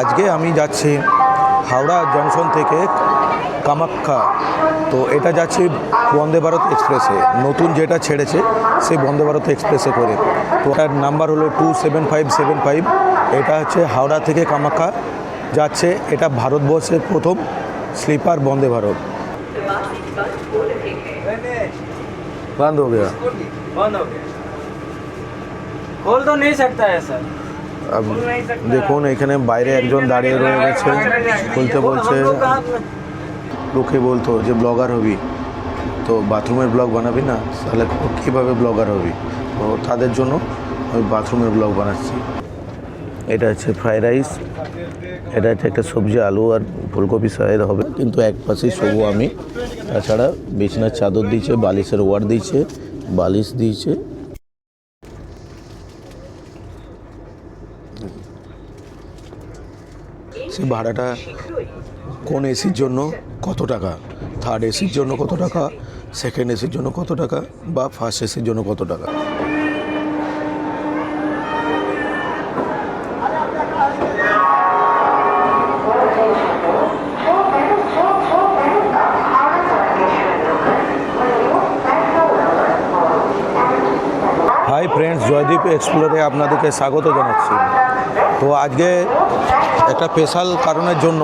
আজকে আমি যাচ্ছি হাওড়া জংশন থেকে কামাখ্যা তো এটা যাচ্ছি বন্দে ভারত এক্সপ্রেসে নতুন যেটা ছেড়েছে সেই বন্দে ভারত এক্সপ্রেসে করে তো এটার নাম্বার হলো two seven five seven five এটা হচ্ছে হাওড়া থেকে কামাখ্যা যাচ্ছে এটা ভারতবর্ষের প্রথম স্লিপার বন্দে ভারত বন্ধ হয়ে গেছে बंद हो गया खोल तो नहीं सकता है सर আব দেখুন, এখানে বাইরে একজন দাঁড়িয়ে রয়ে গেছে। খুলতে বলছে লোকে বলতো যে, ব্লগার হবি। তো বাথরুমের ব্লগ বানাবি না? তাহলে কীভাবে ব্লগার হবি? তো তাদের জন্য আমি বাথরুমের ব্লগ বানাচ্ছি। এটা হচ্ছে ফ্রাইড রাইস। এটা হচ্ছে একটা সবজি, আলু আর ফুলকপি সাইড হবে। কিন্তু এক পাশেই শোবো আমি। তাছাড়া বিছনার চাদর দিয়েছে, বালিশের ওয়ার দিয়েছে, বালিশ দিয়েছে। সে ভাড়াটা কোন এসির জন্য কত টাকা? থার্ড এসির জন্য কত টাকা? সেকেন্ড এসির জন্য কত টাকা? বা ফার্স্ট এসির জন্য কত টাকা? জয়দীপ এক্সপ্লোরে আপনাদেরকে স্বাগত জানাচ্ছি। তো আজকে একটা স্পেশাল কারণের জন্য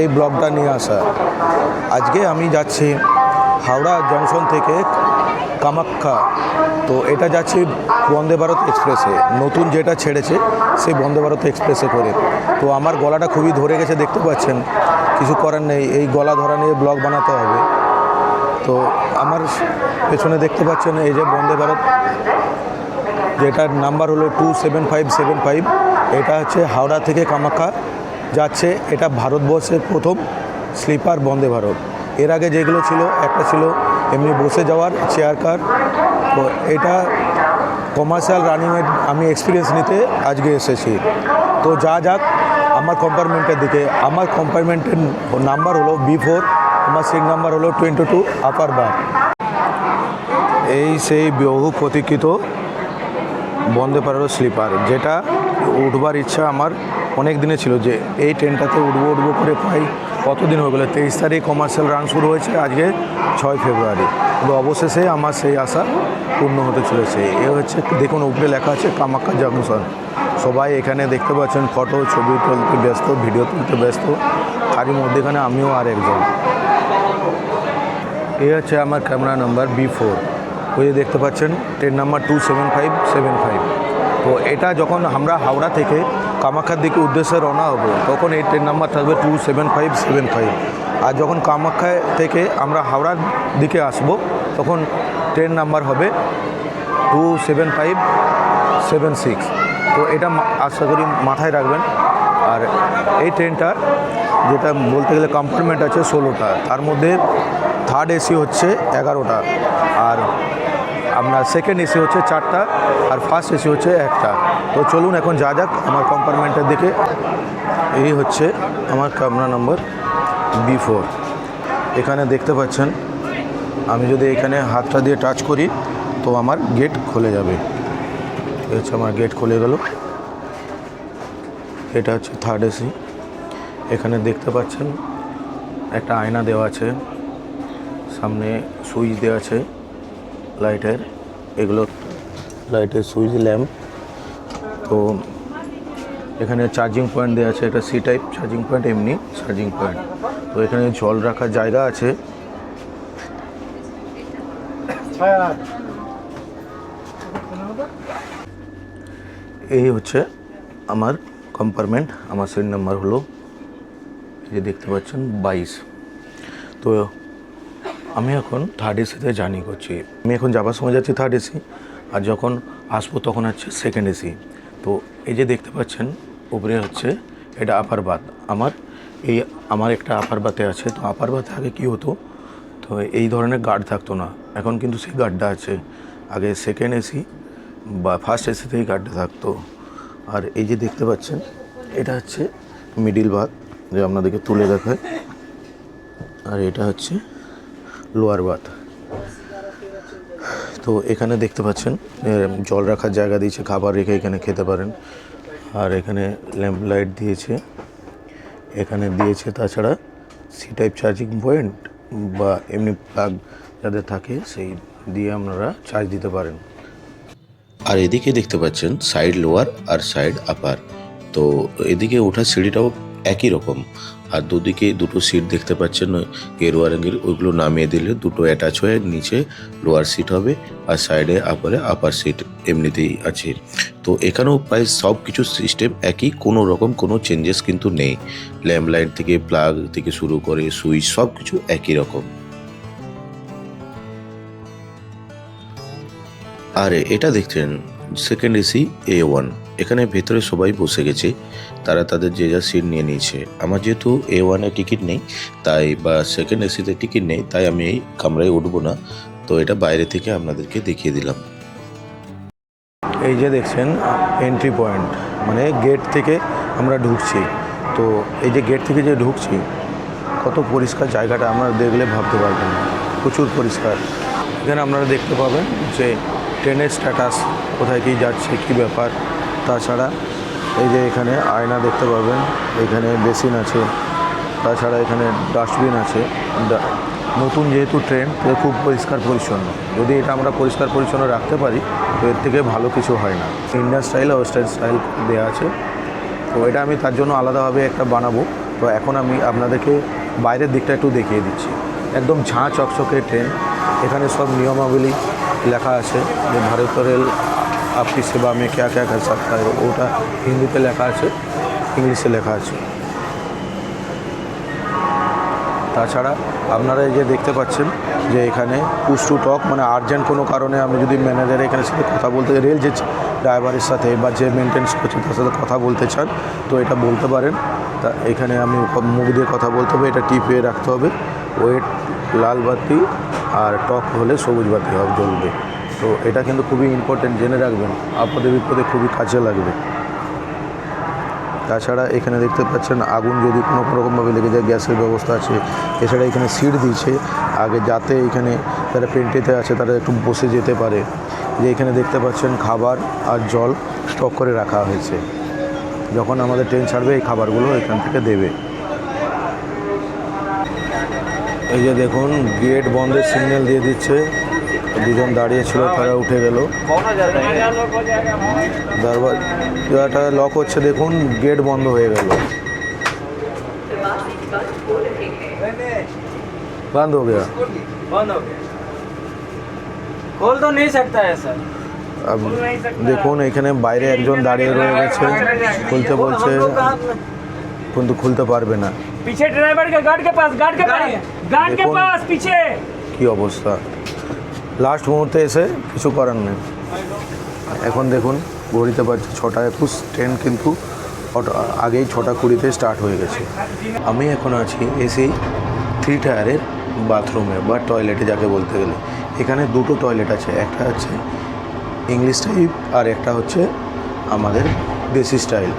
এই ব্লগটা নিয়ে আসা। আজকে আমি যাচ্ছি হাওড়া জংশন থেকে কামাখ্যা তো এটা যাচ্ছি বন্দে ভারত এক্সপ্রেসে নতুন যেটা ছেড়েছে, সেই বন্দে ভারত এক্সপ্রেসে করে। তো আমার গলাটা খুবই ধরে গেছে, দেখতে পাচ্ছেন। কিছু করার নেই, এই গলা ধরা নিয়ে ব্লগ বানাতে হবে। তো আমার পেছনে দেখতে পাচ্ছেন এই যে বন্দে ভারত যেটার নাম্বার হলো two seven five seven five এটা হচ্ছে হাওড়া থেকে কামাখ্যা যাচ্ছে। এটা ভারতবর্ষের প্রথম স্লিপার বন্দে ভারত। এর আগে যেগুলো ছিল, একটা ছিল এমনি বসে যাওয়ার চেয়ার কার তো এটা কমার্শিয়াল রানিংয়ের আমি এক্সপিরিয়েন্স নিতে আজকে এসেছি। তো যা যাক, আমার কম্পার্টমেন্টের দিকে। আমার কম্পার্টমেন্টের নাম্বার হলো বি ফোর আমার সিট নাম্বার হলো টোয়েন্টি টু আপার বার এই সেই বহু প্রতীক্ষিত বন্দে ভারত স্লিপার যেটা উঠবার ইচ্ছা আমার অনেক দিনে ছিল যে এই ট্রেনটাতে উঠবো উঠবো করে প্রায় কতদিন হয়ে গেলো? তেইশ তারিখ কমার্শিয়াল রান শুরু হয়েছে আজকে ছয় ফেব্রুয়ারি। কিন্তু অবশেষে আমার সেই আশা পূর্ণ হতে চলেছে। এ হচ্ছে দেখুন, উপরে লেখা আছে কামাখ্যা জংশন সবাই এখানে দেখতে পাচ্ছেন ফটো ছবি তুলতে ব্যস্ত ভিডিও তুলতে ব্যস্ত। তারই মধ্যেখানে আমিও আর একজন। এ হচ্ছে আমার ক্যামেরা নাম্বার বি ফোর ওই যে দেখতে পাচ্ছেন, train number two seven five seven five তো এটা যখন আমরা হাওড়া থেকে কামাখ্যার দিকে উদ্দেশ্যে রওনা হব, তখন এই ট্রেন নাম্বার থাকবে two seven five seven five আর যখন কামাখ্যা থেকে আমরা হাওড়ার দিকে আসব, তখন ট্রেন নাম্বার হবে two seven five seven six তো এটা আশা করি মাথায় রাখবেন। আর এই ট্রেনটা যেটা বলতে গেলে কম্পার্টমেন্ট আছে ষোলোটা, তার মধ্যে থার্ড এসি হচ্ছে এগারোটা। আর আপনার সেকেন্ড এসি হচ্ছে চারটা আর ফার্স্ট এসি হচ্ছে একটা। তো চলুন এখন যা যাক আমার কম্পার্টমেন্টের দিকে। এই হচ্ছে আমার কামরা নম্বর বি ফোর এখানে দেখতে পাচ্ছেন, আমি যদি এখানে হাতটা দিয়ে টাচ করি, তো আমার গেট খুলে যাবে। এই হচ্ছে আমার গেট খুলে গেল। এটা হচ্ছে থার্ড এসি এখানে দেখতে পাচ্ছেন, একটা আয়না দেওয়া আছে। সামনে সুইচ দেওয়া আছে। লাইটের, এগুলো লাইটের সুইচ ল্যাম্প। তো এখানে চার্জিং পয়েন্ট দেওয়া আছে, এটা সি টাইপ চার্জিং পয়েন্ট, এমনি চার্জিং পয়েন্ট। তো এখানে জল রাখার জায়গা আছে। এই হচ্ছে আমার কম্পার্টমেন্ট আমার সিট নাম্বার হলো এই যে দেখতে পাচ্ছেন, বাইশ। তো আমি এখন থার্ড এসিতে জার্নি করছি। আমি এখন যাবার সময় যাচ্ছি থার্ড এসি আর যখন আসব তখন হচ্ছে সেকেন্ড এসি তো এই যে দেখতে পাচ্ছেন, উপরে হচ্ছে এটা আপার বাত আমার এই, আমার একটা আপার বাতে আছে, তো আপার বাতে আগে কী হতো? তো এই ধরনের গার্ড থাকতো না। এখন কিন্তু সেই গার্ডটা আছে। আগে সেকেন্ড এসি বা ফার্স্ট এসিতেই গার্ডটা থাকতো। আর এই যে দেখতে পাচ্ছেন, এটা হচ্ছে মিডিল বাত যে আপনাদেরকে তুলে দেখায়। আর এটা হচ্ছে লোয়ার বাথ। তো এখানে দেখতে পাচ্ছেন জল রাখার জায়গা দিয়েছে, খাবার রেখে এখানে খেতে পারেন। আর এখানে ল্যাম্প লাইট দিয়েছে। এখানে দিয়েছে তাছাড়া সি টাইপ চার্জিং পয়েন্ট বা এমনি প্লাগ যাদের থাকে, সেই দিয়ে আপনারা চার্জ দিতে পারেন। আর এদিকে দেখতে পাচ্ছেন, সাইড লোয়ার আর সাইড আপার। তো এদিকে ওঠার সিঁড়িটাও একই রকম। আর দুদিকে দুটো সিট দেখতে পাচ্ছেন গেরুয়া রঙের, ওইগুলো নামিয়ে দিলে দুটো অ্যাটাচ হয়ে নিচে লোয়ার সিট হবে আর সাইডে আপারে আপার সিট এমনিতেই আছে। তো এখানেও প্রায় সব কিছু সিস্টেম একই, কোনো রকম কোনো চেঞ্জেস কিন্তু নেই। ল্যাম্প লাইট থেকে প্লাগ থেকে শুরু করে সুইচ সব কিছু একই রকম। আর, এটা দেখছেন সেকেন্ড এসি এ ওয়ান এখানে ভেতরে সবাই বসে গেছে। তারা তাদের যে যা সিট নিয়ে নিয়েছে। আমার যেহেতু এ ওয়ানে টিকিট নেই, তাই বা সেকেন্ড এসিতে টিকিট নেই, তাই আমি এই কামরায় উঠবো না। তো এটা বাইরে থেকে আপনাদেরকে দেখিয়ে দিলাম। এই যে দেখছেন এন্ট্রি পয়েন্ট মানে গেট থেকে আমরা ঢুকছি। তো এই যে গেট থেকে যে ঢুকছি, কত পরিষ্কার জায়গাটা আপনারা দেখলে ভাবতে পারবেন প্রচুর পরিষ্কার। এখানে আপনারা দেখতে পাবেন যে ট্রেনের স্ট্যাটাস কোথায় কী যাচ্ছে, কী ব্যাপার। তাছাড়া এই যে এখানে আয়না দেখতে পাবেন এখানে বেসিন আছে, তাছাড়া এখানে ডাস্টবিন আছে। নতুন যেহেতু ট্রেন, তো খুব পরিষ্কার পরিচ্ছন্ন। যদি এটা আমরা পরিষ্কার পরিচ্ছন্ন রাখতে পারি, তো এর থেকে ভালো কিছু হয় না। ইন্ডিয়ান স্টাইল ওয়েস্টার্ন স্টাইল দেওয়া আছে। তো এটা আমি তার জন্য আলাদাভাবে একটা বানাবো। তো এখন আমি আপনাদেরকে বাইরের দিকটা একটু দেখিয়ে দিচ্ছি। একদম ঝাঁ চকচকে ট্রেন। এখানে সব নিয়মাবলী লেখা আছে যে ভারতীয় রেল আপনি সেবা মে ক্যা ক্যা কর सकता है ওটা হিন্দিতে লেখা আছে ইংলিশে লেখা আছে তাছাড়া আপনারা এই যে দেখতে পাচ্ছেন যে এখানে পুশ টু টক মানে আর্জেন্ট কোনো কারণে আমি যদি ম্যানেজারের এখানে সাথে কথা বলতে রেল যে ড্রাইভারের সাথে বা যে মেনটেন্স করছে তার সাথে কথা বলতে চান তো এটা বলতে পারেন তা এখানে আমি মুখ দিয়ে কথা বলতে হবে এটা টিপিয়ে রাখতে হবে ওয়েট লাল বাতি আর টক হলে সবুজ বাতি হবে জ্বলবে তো এটা কিন্তু খুবই ইম্পর্টেন্ট জেনে রাখবেন। আপদে বিপদে খুবই কাজে লাগবে। তাছাড়া এখানে দেখতে পাচ্ছেন, আগুন যদি কোনো রকমভাবে লেগে যায়, গ্যাসের ব্যবস্থা আছে। এছাড়া এখানে সিট দিয়েছে। আগে যাতে এখানে যারা পেন্টিতে আছে, তারা একটু বসে যেতে পারে। যে এখানে দেখতে পাচ্ছেন, খাবার আর জল স্টক করে রাখা হয়েছে। যখন আমাদের ট্রেন ছাড়বে, এই খাবারগুলো এখান থেকে দেবে। এই যে দেখুন গেট বন্ধের সিগন্যাল দিয়ে দিচ্ছে। দুজন দাঁড়িয়ে ছিল তারা উঠে গেল দরবাজাটা লক হচ্ছে দেখুন গেট বন্ধ হয়ে গেল বন্ধ हो गया बंद हो गया खोल तो नहीं सकता है सर अब দেখুন এখানে বাইরে একজন দাঁড়িয়ে রয়ে গেছে খুলতে বলছে কিন্তু খুলতে পারবে না पीछे ड्राइवर के गार्ड के पास गार्ड के पास गार्ड के देखो। पास पीछे কি অবস্থা লাস্ট মুহূর্তে এসে কিছু করার নেই। এখন দেখুন, ঘড়িতে পারছে ছটা একুশ ট্রেন কিন্তু আগেই ছটা কুড়িতে স্টার্ট হয়ে গেছে। আমি এখন আছি এসি থ্রি টায়ারের বাথরুমে বা টয়লেটে যাকে বলতে গেলে। এখানে দুটো টয়লেট আছে, একটা হচ্ছে ইংলিশ টাইপ আর একটা হচ্ছে আমাদের দেশি স্টাইল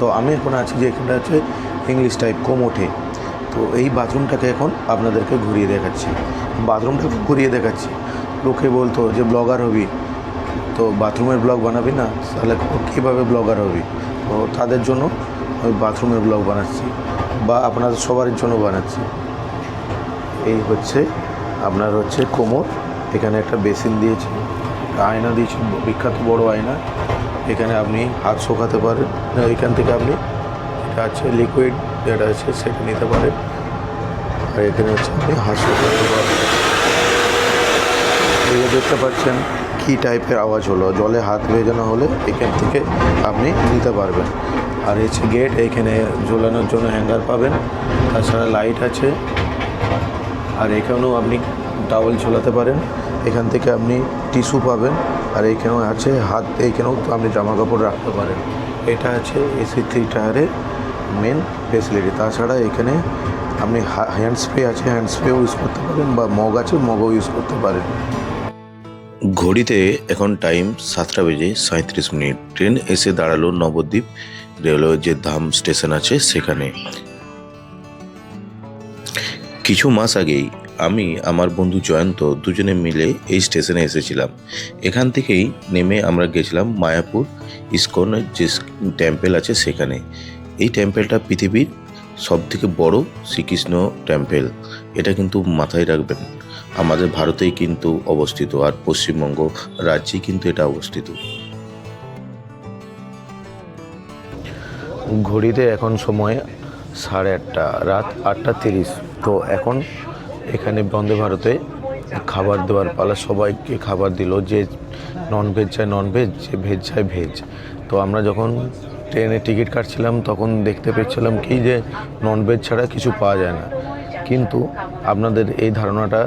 তো আমি এখন আছি যে এখানটা হচ্ছে ইংলিশ টাইপ কোমোটে। তো এই বাথরুমটাকে এখন আপনাদেরকে ঘুরিয়ে দেখাচ্ছি। বাথরুমটাকে ঘুরিয়ে দেখাচ্ছি। লোকে বলতো যে ব্লগার হবি। তো বাথরুমের ব্লগ বানাবি না? তাহলে কীভাবে ব্লগার হবি? তো তাদের জন্য ওই বাথরুমের ব্লগ বানাচ্ছি বা আপনাদের সবার জন্য বানাচ্ছি। এই হচ্ছে, আপনার হচ্ছে কোমর। এখানে একটা বেসিন দিয়েছি আয়না দিয়েছি, বিখ্যাত বড় আয়না। এখানে আপনি হাত শোকাতে পারেন এখান থেকে আপনি এটা আছে লিকুইড যেটা আছে সেটা নিতে পারেন। আর এখানে হচ্ছে আপনি হাত শোকাতে পারেন। এই যে দেখতে পাচ্ছেন কী টাইপের আওয়াজ হলো। জলে হাত ভেজানো হলে এখান থেকে আপনি নিতে পারবেন। আর হচ্ছে গেট এইখানে ঝোলানোর জন্য হ্যাঙ্গার পাবেন। তাছাড়া লাইট আছে। আর এখানেও আপনি টাওয়েল ঝোলাতে পারেন। এখান থেকে আপনি টিস্যু পাবেন। আর এইখানেও আছে হাত, এইখানেও আপনি জামা কাপড় রাখতে পারেন। এটা আছে এসি থ্রি টায়ারের মেন ফেসিলিটি তাছাড়া এখানে আপনি হ্যান্ড স্প্রে আছে। হ্যান্ড স্প্রেও ইউজ করতে পারেন বা মগ আছে, মগও ইউজ করতে পারেন। ঘড়িতে এখন টাইম সাতটা বেজে সাঁত্রিশ মিনিট। ট্রেন এসে দাঁড়াল নবদ্বীপ রেলওয়ের যে ধাম স্টেশন আছে সেখানে। কিছু মাস আগেই আমি, আমার বন্ধু জয়ন্ত দুজনে মিলে এই স্টেশনে এসেছিলাম। এখান থেকেই নেমে আমরা গেছিলাম মায়াপুর ইস্কনের যে টেম্পেল আছে সেখানে। এই টেম্পেলটা পৃথিবীর সবথেকে বড় শ্রীকৃষ্ণ টেম্পেল। এটা কিন্তু মাথায় রাখবেন। আমাদের ভারতেই কিন্তু অবস্থিত আর পশ্চিমবঙ্গ রাজ্যেই কিন্তু এটা অবস্থিত। ঘড়িতে এখন সময় সাড়ে আটটা, রাত আটটা তিরিশ। তো এখন এখানে বন্দে ভারতে খাবার দেওয়ার পালা, সবাইকে খাবার দিল, যে নন ভেজ চায় নন ভেজ যে ভেজ চায় ভেজ তো আমরা যখন ট্রেনে টিকিট কাটছিলাম, তখন দেখতে পেয়েছিলাম কি যে নন ভেজ ছাড়া কিছু পাওয়া যায় না। কিন্তু আপনাদের এই ধারণাটা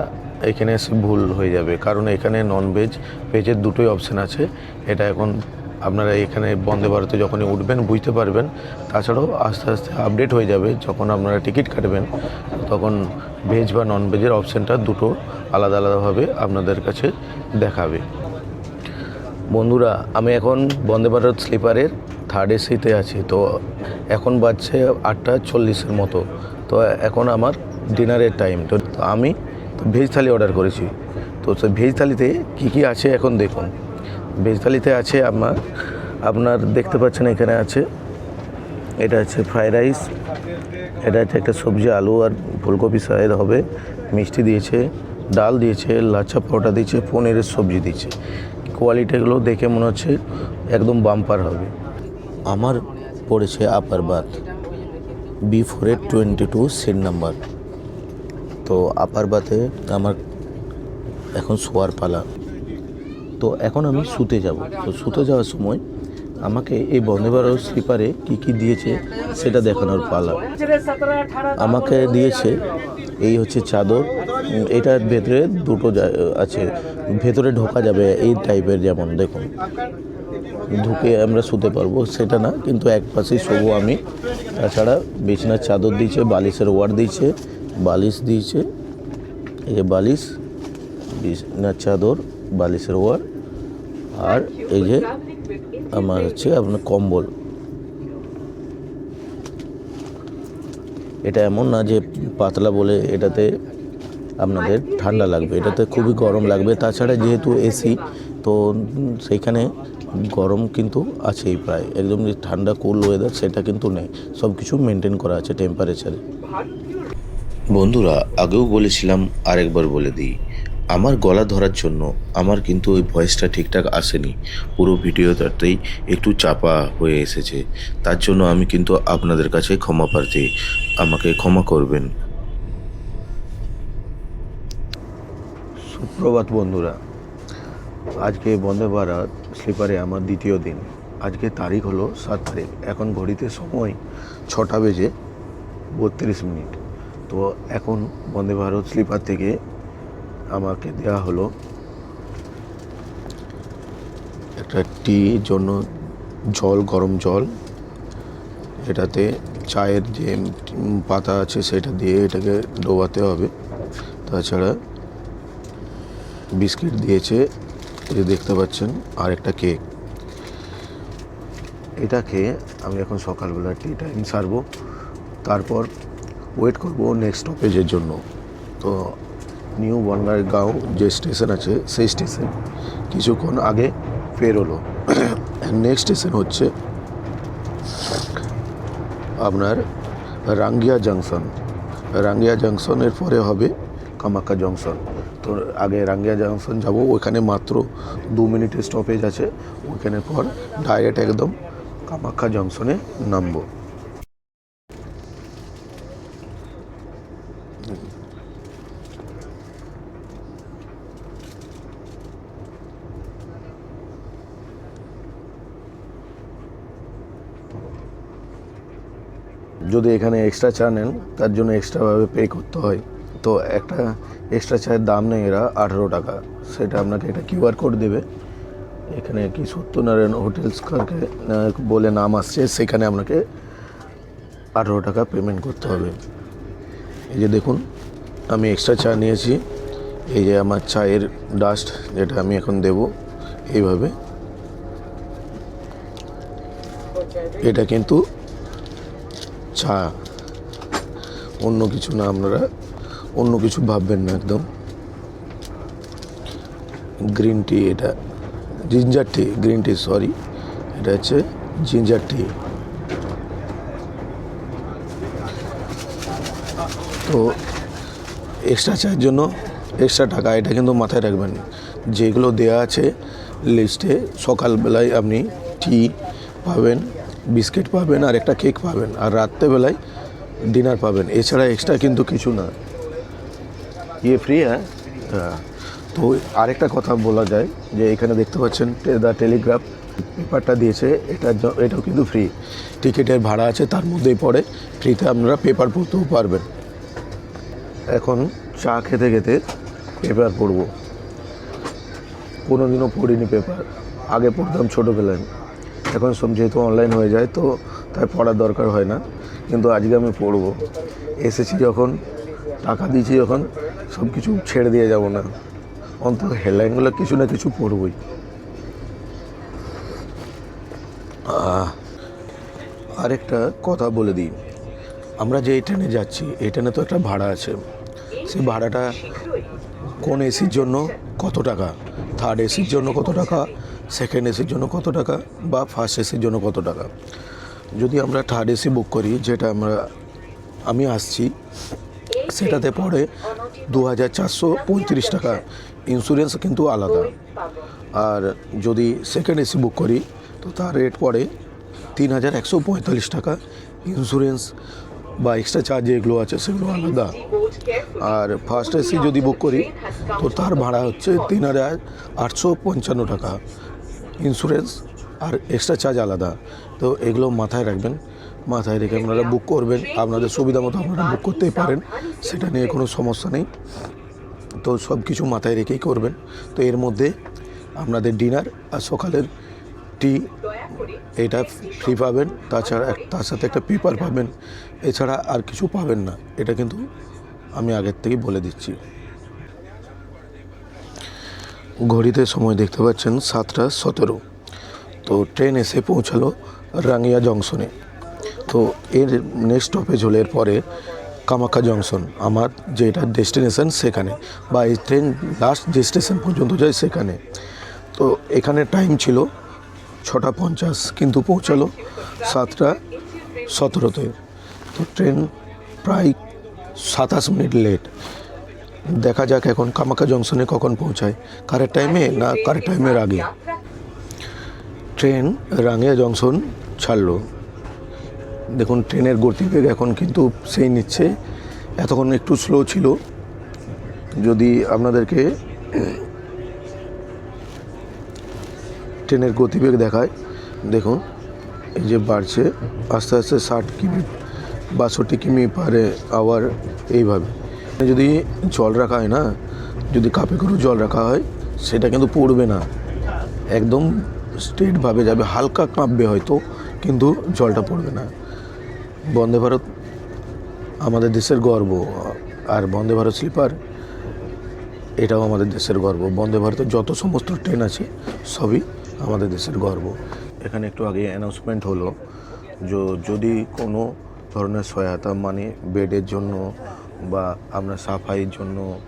এখানে ভুল হয়ে যাবে। কারণ এখানে নন ভেজ ভেজের দুটোই অপশান আছে। এটা এখন আপনারা এখানে বন্দে ভারতে যখনই উঠবেন, বুঝতে পারবেন। তাছাড়াও আস্তে আস্তে আপডেট হয়ে যাবে। যখন আপনারা টিকিট কাটবেন, তখন ভেজ বা নন ভেজের অপশানটা দুটো আলাদা আলাদাভাবে আপনাদের কাছে দেখাবে। বন্ধুরা, আমি এখন বন্দে ভারত স্লিপারের থার্ড এসিতে আছি। তো এখন বাজছে আটটা চল্লিশের মতো। তো এখন আমার ডিনারের টাইম তো আমি ভেজ থালি অর্ডার করেছি। তো সেই ভেজ থালিতে কী কী আছে এখন দেখুন। ভেজ থালিতে আছে আমার, আপনার দেখতে পাচ্ছেন এখানে আছে, এটা আছে ফ্রাইড রাইস এটা হচ্ছে একটা সবজি আলু আর ফুলকপি সাইড হবে, মিষ্টি দিয়েছে, ডাল দিয়েছে, লাচ্ছা পরোটা দিয়েছে, পনিরের সবজি দিয়েছে। কোয়ালিটিগুলো দেখে মনে হচ্ছে একদম বাম্পার হবে। আমার পড়েছে আপার বাত বি ফোর ফোরের টোয়েন্টি টু সিট নাম্বার তো আপার বাতে আমার এখন শোয়ার পালা। তো এখন আমি শুতে যাব। তো শুতে যাওয়ার সময় আমাকে এই বন্দে ভারত স্লিপারে কী কী দিয়েছে সেটা দেখানোর পালা। আমাকে দিয়েছে এই হচ্ছে চাদর এটার ভেতরে দুটো আছে, ভেতরে ঢোকা যাবে এই টাইপের যেমন, দেখুন। ঢুকে আমরা শুতে পারব, সেটা না, কিন্তু এক পাশেই শোবো আমি। তাছাড়া বিছনার চাদর দিয়েছে, বালিশের ওয়ার দিয়েছে বালিশ দিয়েছে। এই যে বালিশ বিছনার চাদর বালিশের ওয়ার। আর এই যে আমার হচ্ছে আপনার কম্বল। এটা এমন না যে পাতলা বলে এটাতে আপনাদের ঠান্ডা লাগবে এটাতে খুবই গরম লাগবে। তাছাড়া যেহেতু এসি তো সেইখানে গরম কিন্তু আছেই প্রায়। একদম যে ঠান্ডা কুল ওয়েদার সেটা কিন্তু নেই। সব কিছু মেনটেন করা আছে টেম্পারেচারে বন্ধুরা, আগেও বলেছিলাম, আরেকবার বলে দিই। আমার গলা ধরার জন্য আমার কিন্তু ওই ভয়েসটা ঠিকঠাক আসেনি। পুরো ভিডিওটাতেই একটু চাপা হয়ে এসেছে। তার জন্য আমি কিন্তু আপনাদের কাছে ক্ষমা প্রার্থী, আমাকে ক্ষমা করবেন। সুপ্রভাত বন্ধুরা, আজকে বন্দে ভারত স্লিপারে আমার দ্বিতীয় দিন। আজকে তারিখ হলো সাত তারিখ। এখন ঘড়িতে সময় ছটা বেজে বত্রিশ মিনিট। তো এখন বন্দে ভারত স্লিপার থেকে আমাকে দেওয়া হলো একটা টি জন্য জল, গরম জল। এটাতে চায়ের যে পাতা আছে সেটা দিয়ে এটাকে ডোবাতে হবে। তাছাড়া বিস্কিট দিয়েছে যে দেখতে পাচ্ছেন আর একটা কেক। এটা খেয়ে আমি এখন সকালবেলা টি টাইম সারবো। তারপর ওয়েট করব নেক্সট স্টপেজের জন্য। তো নিউ বনগাঁও যে স্টেশন আছে, সেই স্টেশন কিছুক্ষণ আগে পেরোলো নেক্সট স্টেশন হচ্ছে আপনার রাঙ্গিয়া জাংশন রাঙ্গিয়া জাংশনের পরে হবে কামাখ্যা জংশন তো আগে রাঙ্গিয়া জাংশন যাব ওইখানে মাত্র দু মিনিটের স্টপেজ আছে। ওইখানের পর ডাইরেক্ট একদম কামাখ্যা জংশনে নামবো। যদি এখানে এক্সট্রা চা নেন, তার জন্য এক্সট্রাভাবে পে করতে হয়। তো একটা এক্সট্রা চায়ের দাম নেই এরা, আঠারো টাকা। সেটা আপনাকে একটা কিউআর কোড দেবে। এখানে কি সত্যনারায়ণ হোটেলস কারকে বলে নাম আসছে, সেখানে আপনাকে আঠারো টাকা পেমেন্ট করতে হবে। এই যে দেখুন, আমি এক্সট্রা চা নিয়েছি। এই যে আমার চায়ের ডাস্ট যেটা আমি এখন দেব, এইভাবে। এটা কিন্তু চা অন্য কিছু না আপনারা, অন্য কিছু ভাববেন না একদম। গ্রিন টি এটা ginger tea green tea sorry এটা হচ্ছে জিঞ্জার টি তো এক্সট্রা চায়ের জন্য এক্সট্রা টাকা, এটা কিন্তু মাথায় রাখবেন। যেগুলো দেয়া আছে লিস্টে সকালবেলায় আপনি টি পাবেন। বিস্কিট পাবেন আর একটা কেক পাবেন আর রাত্রেবেলায় ডিনার পাবেন। এছাড়া এক্সট্রা কিন্তু কিছু না। ইয়ে ফ্রি হ্যাঁ? হ্যাঁ। তো আরেকটা কথা বলা যায় যে এখানে দেখতে পাচ্ছেন দ্য টেলিগ্রাফ পেপারটা দিয়েছে। এটা এটাও কিন্তু ফ্রি টিকিটের ভাড়া আছে, তার মধ্যেই পড়ে। ফ্রিতে আপনারা পেপার পড়তেও পারবেন। এখন চা খেতে খেতে পেপার পড়ব। কোনো দিনও পড়িনি পেপার আগে পড়তাম ছোটোবেলায়। এখন সব যেহেতু অনলাইন হয়ে যায়, তো তাই পড়ার দরকার হয় না। কিন্তু আজকে আমি পড়ব। এসেছি যখন, টাকা দিয়েছি যখন, সব কিছু ছেড়ে দিয়ে যাব না। অন্তত হেডলাইনগুলো কিছু না কিছু পড়বই। আরেকটা কথা বলে দিই। আমরা যে এই ট্রেনে যাচ্ছি, এই ট্রেনে তো একটা ভাড়া আছে। সেই ভাড়াটা কোন এসির জন্য কত টাকা? থার্ড এসির জন্য কত টাকা? সেকেন্ড এসির জন্য কত টাকা বা ফার্স্ট এসির জন্য কত টাকা? যদি আমরা থার্ড এসি বুক করি, যেটা আমরা, আমি আসছি, সেটাতে পড়ে দু হাজার চারশো পঁয়ত্রিশ টাকা। ইন্স্যুরেন্স কিন্তু আলাদা। আর যদি সেকেন্ড এসি বুক করি, তো তার রেট পড়ে তিন হাজার একশো পঁয়তাল্লিশ টাকা। ইন্স্যুরেন্স বা এক্সট্রা চার্জ যেগুলো আছে, সেগুলো আলাদা। আর ফার্স্ট এসি যদি বুক করি, তো তার ভাড়া হচ্ছে তিন হাজার আটশো পঞ্চান্ন টাকা। ইন্স্যুরেন্স আর এক্সট্রা চার্জ আলাদা। তো এগুলো মাথায় রাখবেন, মাথায় রেখে আপনারা বুক করবেন, আপনাদের সুবিধা মতো আপনারা বুক করতেই পারেন, সেটা নিয়ে কোনো সমস্যা নেই। তো সব কিছু মাথায় রেখেই করবেন। তো এর মধ্যে আপনাদের ডিনার আর সকালের টি এটা ফ্রি পাবেন, তাছাড়া তার সাথে একটা পেপার পাবেন। এছাড়া আর কিছু পাবেন না, এটা কিন্তু আমি আগের থেকেই বলে দিচ্ছি। ঘড়িতে সময় দেখতে পাচ্ছেন সাতটা সতেরো। তো ট্রেন এসে পৌঁছালো রাঙ্গিয়া জংশনে। তো এর নেক্সট স্টপেজ হলে পরে কামাখ্যা জংশন, আমার যেটা ডেস্টিনেশন সেখানে, বা এই ট্রেন লাস্ট যে স্টেশন পর্যন্ত যায় সেখানে। তো এখানে টাইম ছিল ছটা পঞ্চাশ, কিন্তু পৌঁছালো সাতটা সতেরোতে। তো ট্রেন প্রায় সাতাশ মিনিট লেট দেখা যাক এখন কামাখ্যা জংশনে কখন পৌঁছায়। কারের টাইমে না কারের টাইমের আগে? ট্রেন রাঙ্গিয়া জংশন ছাড়লো। দেখুন, ট্রেনের গতিবেগ এখন কিন্তু সেই নিচ্ছে। এতক্ষণ একটু স্লো ছিল। যদি আপনাদেরকে ট্রেনের গতিবেগ দেখায়, দেখুন, এই যে বাড়ছে, আস্তে আস্তে ষাট কিমি, বাষট্টি কিমি পারে আওয়ার এইভাবে। যদি জল রাখা হয় না, যদি কাপে করে জল রাখা হয়, সেটা কিন্তু পড়বে না। একদম স্ট্রেটভাবে যাবে, হালকা কাঁপবে হয়তো, কিন্তু জলটা পড়বে না। বন্দে ভারত আমাদের দেশের গর্ব, আর বন্দে ভারত স্লিপার এটাও আমাদের দেশের গর্ব। বন্দে ভারতের যত সমস্ত ট্রেন আছে, সবই আমাদের দেশের গর্ব। এখানে একটু আগে অ্যানাউন্সমেন্ট হলো, যে যদি কোনো ধরনের সহায়তা মানে বেডের জন্য বা আপনার সাফাইয়ের জন্য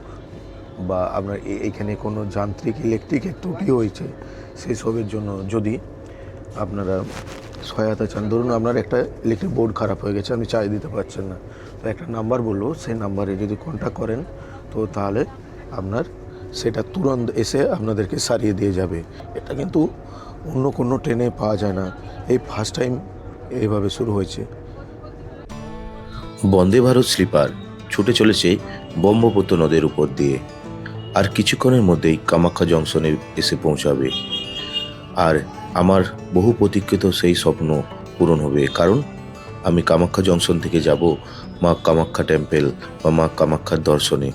বা আপনার এ- এইখানে কোনো যান্ত্রিক ইলেকট্রিকের ত্রুটি হয়েছে, সেই সবের জন্য যদি আপনারা সহায়তা চান। ধরুন আপনার একটা ইলেকট্রিক বোর্ড খারাপ হয়ে গেছে, আপনি চার্জ দিতে পারছেন না। তো একটা নাম্বার বলল, সেই নাম্বারে যদি কন্ট্যাক্ট করেন, তো তাহলে আপনার সেটা তুরন্ত এসে আপনাদেরকে সারিয়ে দিয়ে যাবে। এটা কিন্তু অন্য কোনো ট্রেনে পাওয়া যায় না। এই ফার্স্ট টাইম এইভাবে শুরু হয়েছে। বন্দে ভারত স্লিপার। ছুটে চলেছে ব্রহ্মপুত্র নদের উপর দিয়ে। আর কিছুক্ষণের মধ্যেই কামাখ্যা জংশনে এসে পৌঁছাবে। আর আমার বহু প্রতীক্ষিত সেই স্বপ্ন পূরণ হবে। কারণ আমি কামাখ্যা জংশন থেকে যাব মা কামাখ্যা টেম্পেল বা মা কামাখ্যার দর্শনে।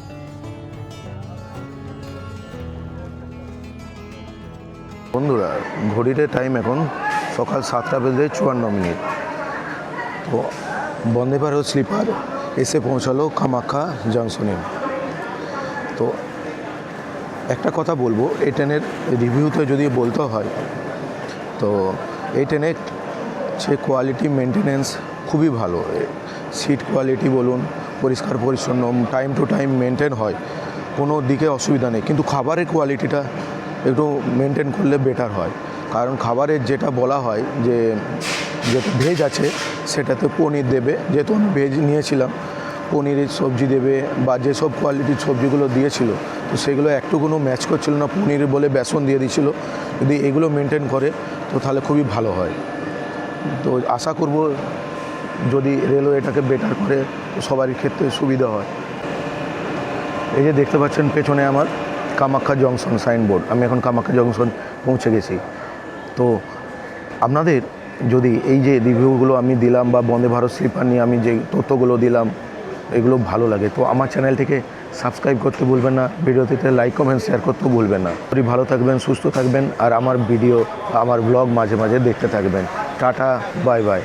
বন্ধুরা, ঘড়িতে টাইম এখন সকাল সাতটা বেজে চুয়ান্ন মিনিট। তো বন্দে ভারত স্লিপার এসে পৌঁছালো কামাখ্যা জংশনে। তো একটা কথা বলব এই ট্রেনের রিভিউতে যদি বলতে হয়, তো এই ট্রেনের সে কোয়ালিটি মেনটেনেন্স খুবই ভালো। সিট কোয়ালিটি বলুন, পরিষ্কার পরিচ্ছন্ন টাইম টু টাইম মেনটেন হয়, কোনো দিকে অসুবিধা নেই। কিন্তু খাবারের কোয়ালিটিটা একটু মেনটেন করলে বেটার হয়। কারণ খাবারের যেটা বলা হয় যে যেটা ভেজ আছে, সেটাতে পনির দেবে। যেহেতু আমি ভেজ নিয়েছিলাম, পনিরের সবজি দেবে বা যেসব কোয়ালিটির সবজিগুলো দিয়েছিল, তো সেগুলো একটুকুনো ম্যাচ করছিল না, পনির বলে বেসন দিয়ে দিয়েছিল যদি এগুলো মেনটেন করে, তো তাহলে খুবই ভালো হয়। তো আশা করব যদি রেলওয়ে এটাকে বেটার করে, তো সবারই ক্ষেত্রে সুবিধা হয়। এই যে দেখতে পাচ্ছেন পেছনে আমার কামাখ্যা জংশন সাইনবোর্ড আমি এখন কামাখ্যা জংশন পৌঁছে গেছি। তো আপনাদের যদি এই যে রিভিউগুলো আমি দিলাম বা বন্দে ভারত স্লিপার নিয়ে আমি যে তথ্যগুলো দিলাম, এগুলো ভালো লাগে। তো আমার চ্যানেল থেকে সাবস্ক্রাইব করতে ভুলবেন না, ভিডিওতে লাইক কমেন্ট শেয়ার করতেও ভুলবেন না। ভালো থাকবেন, সুস্থ থাকবেন, আর আমার ভিডিও আমার ব্লগ মাঝে মাঝে দেখতে থাকবেন। Tata bye bye